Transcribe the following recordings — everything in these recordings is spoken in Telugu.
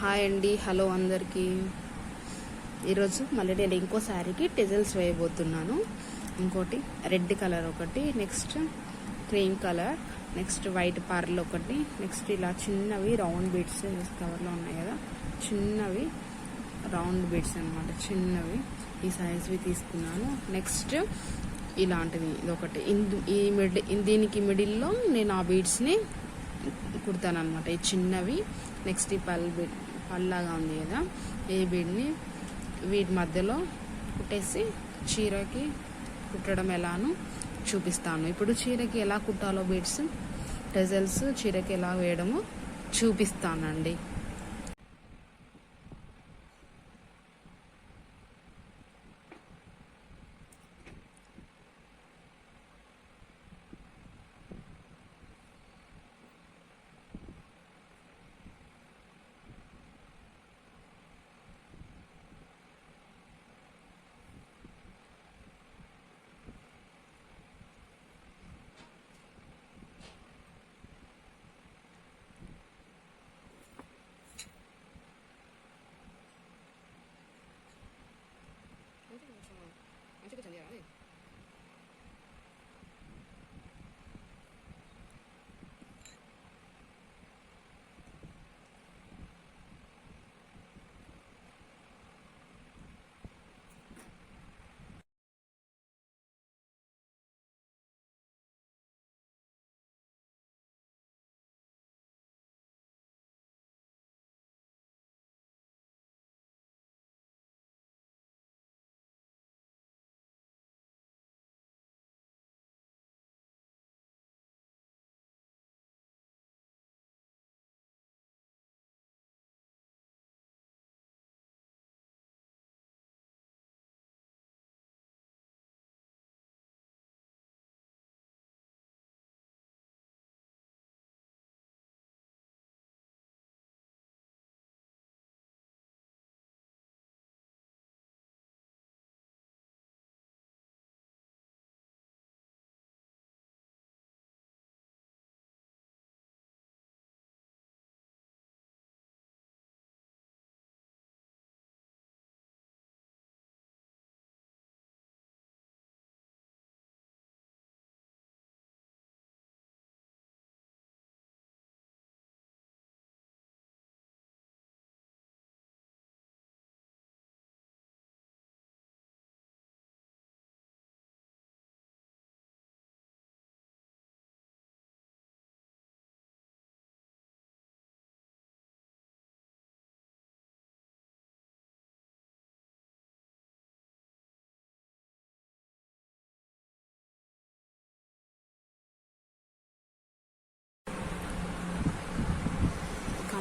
హాయ్ అండి. హలో అందరికీ. ఈరోజు మళ్ళీ నేను ఇంకో శారీకి టెజల్స్ వేయబోతున్నాను. ఇంకోటి రెడ్ కలర్ ఒకటి next cream colour next white pearl ఒకటి నెక్స్ట్ ఇలా చిన్నవి రౌండ్ బీడ్స్ కవర్లో ఉన్నాయి కదా. చిన్నవి రౌండ్ బీడ్స్ అనమాట చిన్నవి. ఈ సైజ్వి తీసుకున్నాను. నెక్స్ట్ ఇలాంటివి ఇదొకటి. ఇందు- ఈ మిడ్ దీనికి మిడిల్లో నేను ఆ బీడ్స్ని కుడతాను అనమాట ఈ చిన్నవి నెక్స్ట్ ఈ పల్ బీడ్ అల్లాగా ఉంది కదా ఈ బీడ్ని వీటి మధ్యలో కుట్టేసి చీరకి కుట్టడం ఎలాను చూపిస్తాను. ఇప్పుడు చీరకి ఎలా కుట్టాలో బీడ్స్ టెజల్స్ చీరకి ఎలా వేయడమో చూపిస్తానండి. Villarreal.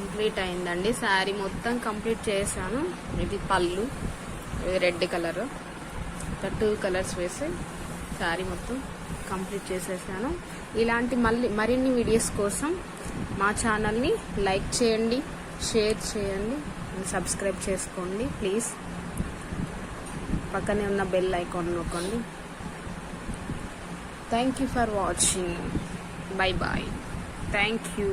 కంప్లీట్ అయిందండి. శారీ మొత్తం కంప్లీట్ చేశాను. ఇది పళ్ళు. ఇది రెడ్ కలర్. టూ కలర్స్ వేసి శారీ మొత్తం కంప్లీట్ చేసేసాను. ఇలాంటి మళ్ళీ మరిన్ని వీడియోస్ కోసం మా ఛానల్ని లైక్ చేయండి షేర్ చేయండి సబ్స్క్రైబ్ చేసుకోండి ప్లీజ్. పక్కనే ఉన్న బెల్ ఐకాన్ నొక్కండి. Thank you for watching bye bye thank you